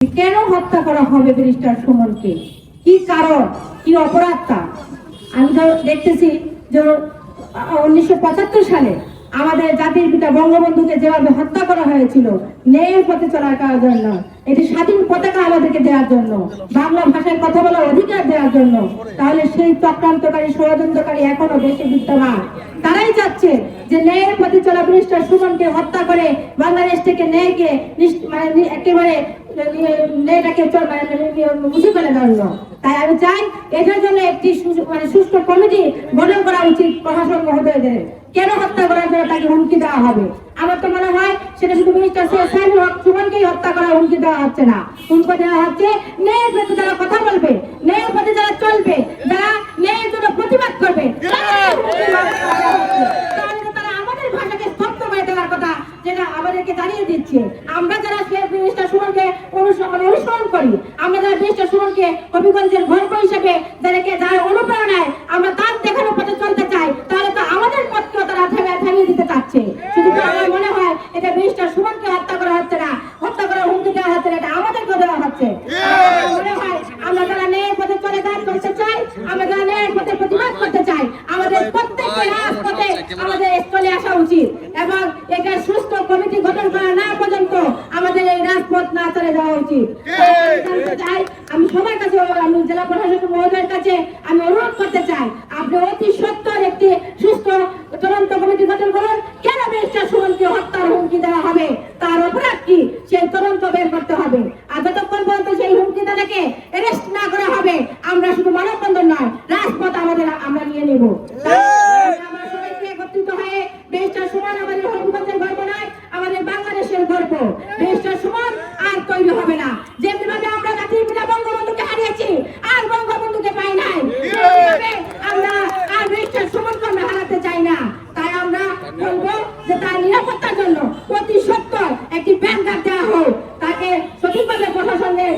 কেন হত্যা করা হবে ব্যারিস্টার সুমনকে? কি কারণ? কি অপরাধটা? আমি তো দেখতেছি যে উনিশশো পঁচাত্তর সালে আমাদের জাতির পিতা বঙ্গবন্ধুকে যেভাবে হত্যা করা হয়েছিল, ন্যায়ের পথে চলার জন্য? এটি স্বাধীন পতাকা আমাদেরকে দেওয়ার জন্য, বাংলা ভাষায় কথা বলার অধিকার দেওয়ার জন্য। তাহলে সেই চক্রান্তকারী, ষড়যন্ত্রকারী এখনও দেশে বিদ্যমান। তারাই চাচ্ছে যে ন্যায়ের পথে চলা ব্যারিস্টার সুমনকে হত্যা করে বাংলাদেশ থেকে ন্যায়কে মানে একেবারে মেয়েটাকে মুছে ফেলে দেওয়া তাই আমি চাই এটার জন্য একটি মানে সুষ্ঠু কমিটি গঠন করা উচিত প্রশাসন মহোদয়দের কেন হত্যা করার জন্য তাকে হুমকি দেওয়া হবে? আমার তো মনে হয় সেটা শুধু মিনিস্টার সাইনুল হক, সুমনকেই হত্যা করার হুমকি দেওয়া হচ্ছে না। হুমকি দেওয়া হচ্ছে ন্যায়ের প্রতি যারা কথা বলবে প্রতি যারা চলবে, যারা জন্য প্রতিবাদ করবে আমাদের দেওয়ার কথা যেটা আমাদেরকে দিচ্ছে। আমরা যারা মিনিস্টার সুমনকে অনুসরণ করি, আমরা যারা মিনিস্টার সুমনকে হবিগঞ্জের গল্প হিসেবে যাদেরকে যারা অনুপ্রেরণায় আমরা তার দেখানো পথে চলতে চাই তাহলে তো আমাদের পথকেও তারা থামিয়ে থামিয়ে দিতে চাচ্ছে শুধু কি আমার মনে হয় এটা মিনিস্টার সুমনকে হত্যা করা হচ্ছে না হত্যা করার হুমকি দেওয়া হচ্ছে না এটা আমাদেরকে দেওয়া হচ্ছে আমার যারা ন্যায়ের পথে চলে কাজ করতে চাই আমরা যারা ন্যায়ের পথে প্রতিবাদ করতে চাই আমাদের প্রত্যেককে রাজপথে আমাদের চলে আসা উচিত এবং এটা সুস্থ কমিটি গঠন করা না পর্যন্ত আমাদের এই রাজপথ না চলে যাওয়া উচিত। আমি সবার কাছে আমি জেলা প্রশাসক মহোদয়ের কাছে আমি অনুরোধ করতে চাই আপনি অতি সত্তর একটি সুস্থ তদন্ত কমিটি গঠন করুন কেন মিনিস্টার সুমনকে হত্যার হুমকি দেওয়া হবে তার অপরাধ কি সেই তদন্ত বের করতে হবে আর যতক্ষণ পর্যন্ত সেই হুমকিটাকে অ্যারেস্ট না করা হবে আমরা শুধু মানববন্ধন নয় রাজপথ আমাদের আমরা নিয়ে নেব তাই আমরা সবাইকে একত্রিত হয়ে দেশটা সমান আমাদের হবিগঞ্জের গর্ব নয়, আমাদের বাংলাদেশের গর্ব দেশটা সমান, আর তৈরি হবে না। যেমনি ভাবে আমরা জাতির পিতা বঙ্গবন্ধুকে হারিয়েছি, আর বঙ্গবন্ধুকে পাই নাই। আমরা আর দেশটা সমানকে আমরা হারাতে চাই না, তাই আমরা বলব যে তার নিরাপত্তার জন্য অতি সত্তর একটি প্যান কার্ড দেওয়া হোক। তাকে সঠিকভাবে প্রশাসনের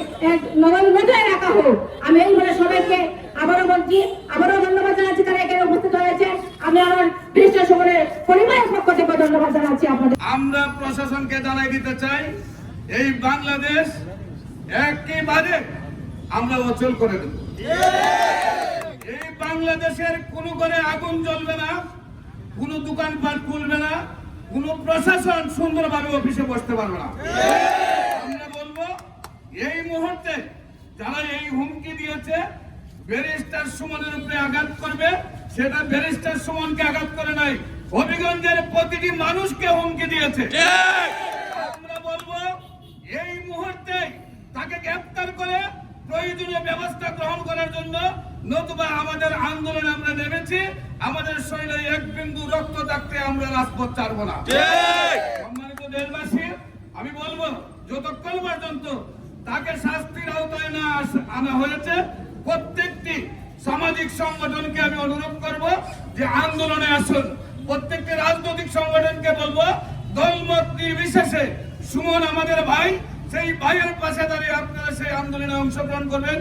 নজর নজরে রাখা হোক আমি এই বলে সবাইকে আবারও বলছি আবারও ধন্যবাদ জানাচ্ছি তারা এখানে উপস্থিত হয়েছে আমি আমার দেশটা সমানের পরিবারের পক্ষ থেকে ধন্যবাদ জানাচ্ছি আপনাদের আমরা প্রশাসনকে জানাই দিতে চাই, এই বাংলাদেশ একেবারে আমরা অচল করে দেব। এই বাংলাদেশের কোন ঘরে আগুন জ্বলবে না, কোন দোকানপাট খুলবে না, কোন প্রশাসন সুন্দরভাবে অফিসে বসতে পারবে না। আমরা বলব, এই মুহূর্তে যারা এই হুমকি দিয়েছে, ব্যারিস্টার সুমনের উপরে আঘাত করবে, সেটা ব্যারিস্টার সুমনকে আঘাত করে নাই হবিগঞ্জের প্রতিটি মানুষকে হুমকি দিয়েছে। আমরা বলব এই মুহূর্তে তাকে গ্রেফতার করে প্রয়োজনীয় ব্যবস্থা গ্রহণ করার জন্য নতুবা আমাদের আন্দোলনে আমরা নেমেছি। আমাদের শরীরে এক বিন্দু রক্ত থাকতে আমরা রাজপথ ছাড়ব না। সম্মানিত দেশবাসী আমি বলব যতক্ষণ পর্যন্ত তাকে শাস্তির আওতায় না আনা হয়েছে প্রত্যেকটি সামাজিক সংগঠনকে আমি অনুরোধ করব যে আন্দোলনে আসুন। প্রত্যেকটি রাজনৈতিক সংগঠনকে বলব, দলমত নির্বিশেষে সুমন আমাদের ভাই, সেই ভাইয়ের পাশে দাঁড়িয়ে আপনারা সেই আন্দোলনে অংশগ্রহণ করবেন।